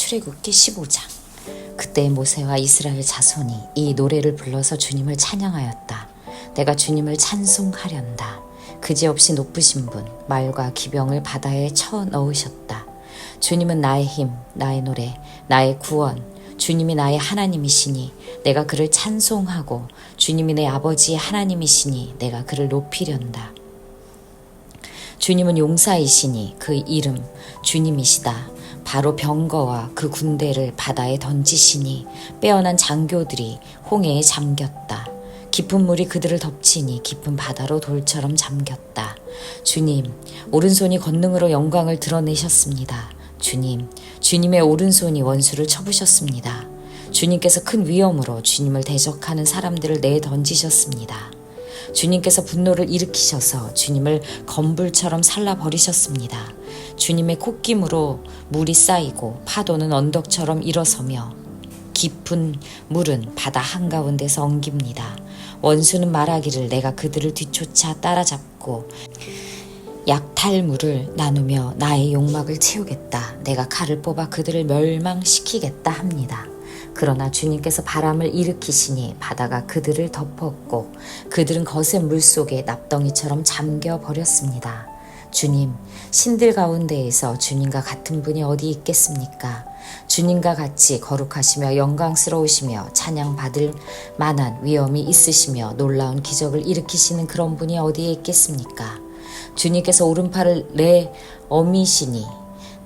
출애굽기 15장 그때 모세와 이스라엘 자손이 이 노래를 불러서 주님을 찬양하였다. 내가 주님을 찬송하련다. 그지없이 높으신 분 말과 기병을 바다에 쳐 넣으셨다. 주님은 나의 힘, 나의 노래, 나의 구원, 주님이 나의 하나님이시니 내가 그를 찬송하고 주님이 내 아버지의 하나님이시니 내가 그를 높이련다. 주님은 용사이시니 그 이름 주님이시다. 바로 병거와 그 군대를 바다에 던지시니 빼어난 장교들이 홍해에 잠겼다. 깊은 물이 그들을 덮치니 깊은 바다로 돌처럼 잠겼다. 주님, 오른손이 권능으로 영광을 드러내셨습니다. 주님, 주님의 오른손이 원수를 쳐부셨습니다. 주님께서 큰 위험으로 주님을 대적하는 사람들을 내던지셨습니다. 주님께서 분노를 일으키셔서 주님을 검불처럼 살라 버리셨습니다. 주님의 콧김으로 물이 쌓이고 파도는 언덕처럼 일어서며 깊은 물은 바다 한가운데서 엉깁니다. 원수는 말하기를 내가 그들을 뒤쫓아 따라잡고 약탈물을 나누며 나의 욕막을 채우겠다. 내가 칼을 뽑아 그들을 멸망시키겠다 합니다. 그러나 주님께서 바람을 일으키시니 바다가 그들을 덮었고 그들은 거센 물 속에 납덩이처럼 잠겨 버렸습니다. 주님, 신들 가운데에서 주님과 같은 분이 어디 있겠습니까? 주님과 같이 거룩하시며 영광스러우시며 찬양받을 만한 위엄이 있으시며 놀라운 기적을 일으키시는 그런 분이 어디에 있겠습니까? 주님께서 오른팔을 내 어미시니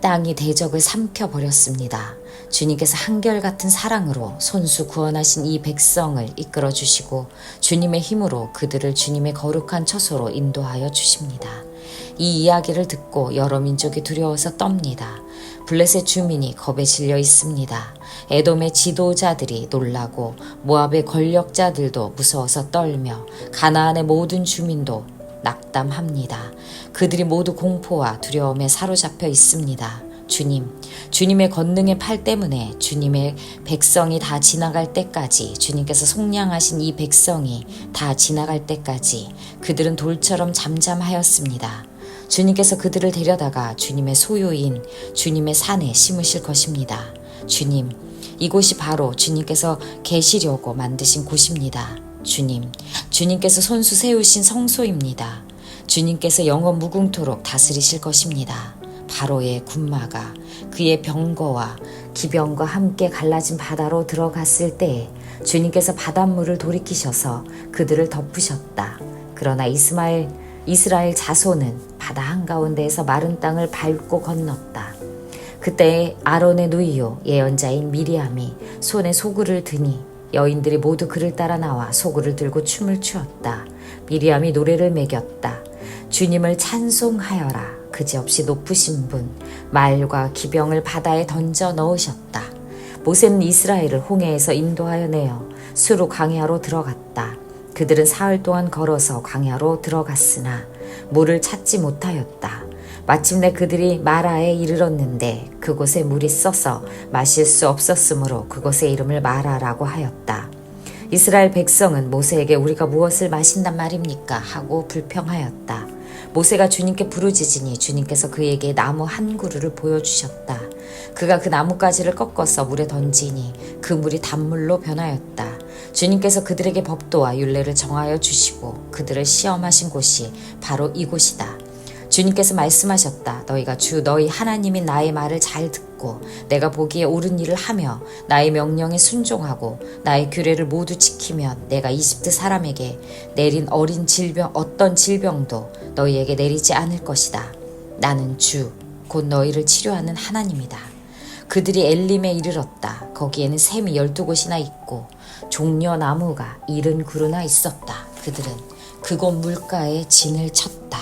땅이 대적을 삼켜 버렸습니다. 주님께서 한결같은 사랑으로 손수 구원하신 이 백성을 이끌어 주시고 주님의 힘으로 그들을 주님의 거룩한 처소로 인도하여 주십니다. 이 이야기를 듣고 여러 민족이 두려워서 떱니다. 블레셋 주민이 겁에 질려 있습니다. 에돔의 지도자들이 놀라고 모압의 권력자들도 무서워서 떨며 가나안의 모든 주민도 낙담합니다. 그들이 모두 공포와 두려움에 사로잡혀 있습니다. 주님, 주님의 권능의 팔 때문에 주님의 백성이 다 지나갈 때까지 주님께서 속량하신 이 백성이 다 지나갈 때까지 그들은 돌처럼 잠잠하였습니다. 주님께서 그들을 데려다가 주님의 소유인 주님의 산에 심으실 것입니다. 주님, 이곳이 바로 주님께서 계시려고 만드신 곳입니다. 주님, 주님께서 손수 세우신 성소입니다. 주님께서 영원 무궁토록 다스리실 것입니다. 바로의 군마가 그의 병거와 기병과 함께 갈라진 바다로 들어갔을 때에 주님께서 바닷물을 돌이키셔서 그들을 덮으셨다. 그러나 이스마엘 이스라엘 자손은 바다 한가운데에서 마른 땅을 밟고 건넜다. 그때 아론의 누이요 예언자인 미리암이 손에 소구를 드니 여인들이 모두 그를 따라 나와 소구를 들고 춤을 추었다. 미리암이 노래를 매겼다. 주님을 찬송하여라. 그지없이 높으신 분 말과 기병을 바다에 던져 넣으셨다. 모세는 이스라엘을 홍해에서 인도하여 내어 수루 광야로 들어갔다. 그들은 사흘 동안 걸어서 광야로 들어갔으나 물을 찾지 못하였다. 마침내 그들이 마라에 이르렀는데 그곳에 물이 써서 마실 수 없었으므로 그곳의 이름을 마라라고 하였다. 이스라엘 백성은 모세에게 우리가 무엇을 마신단 말입니까? 하고 불평하였다. 모세가 주님께 부르짖으니 주님께서 그에게 나무 한 그루를 보여주셨다. 그가 그 나뭇가지를 꺾어서 물에 던지니 그 물이 단물로 변하였다. 주님께서 그들에게 법도와 율례를 정하여 주시고 그들을 시험하신 곳이 바로 이곳이다. 주님께서 말씀하셨다. 너희가 주 너희 하나님인 나의 말을 잘 듣고 내가 보기에 옳은 일을 하며 나의 명령에 순종하고 나의 규례를 모두 지키면 내가 이집트 사람에게 내린 어린 질병 어떤 질병도 너희에게 내리지 않을 것이다. 나는 주 곧 너희를 치료하는 하나님이다. 그들이 엘림에 이르렀다. 거기에는 샘이 열두 곳이나 있고 종려 나무가 이른 그루나 있었다. 그들은 그곳 물가에 진을 쳤다.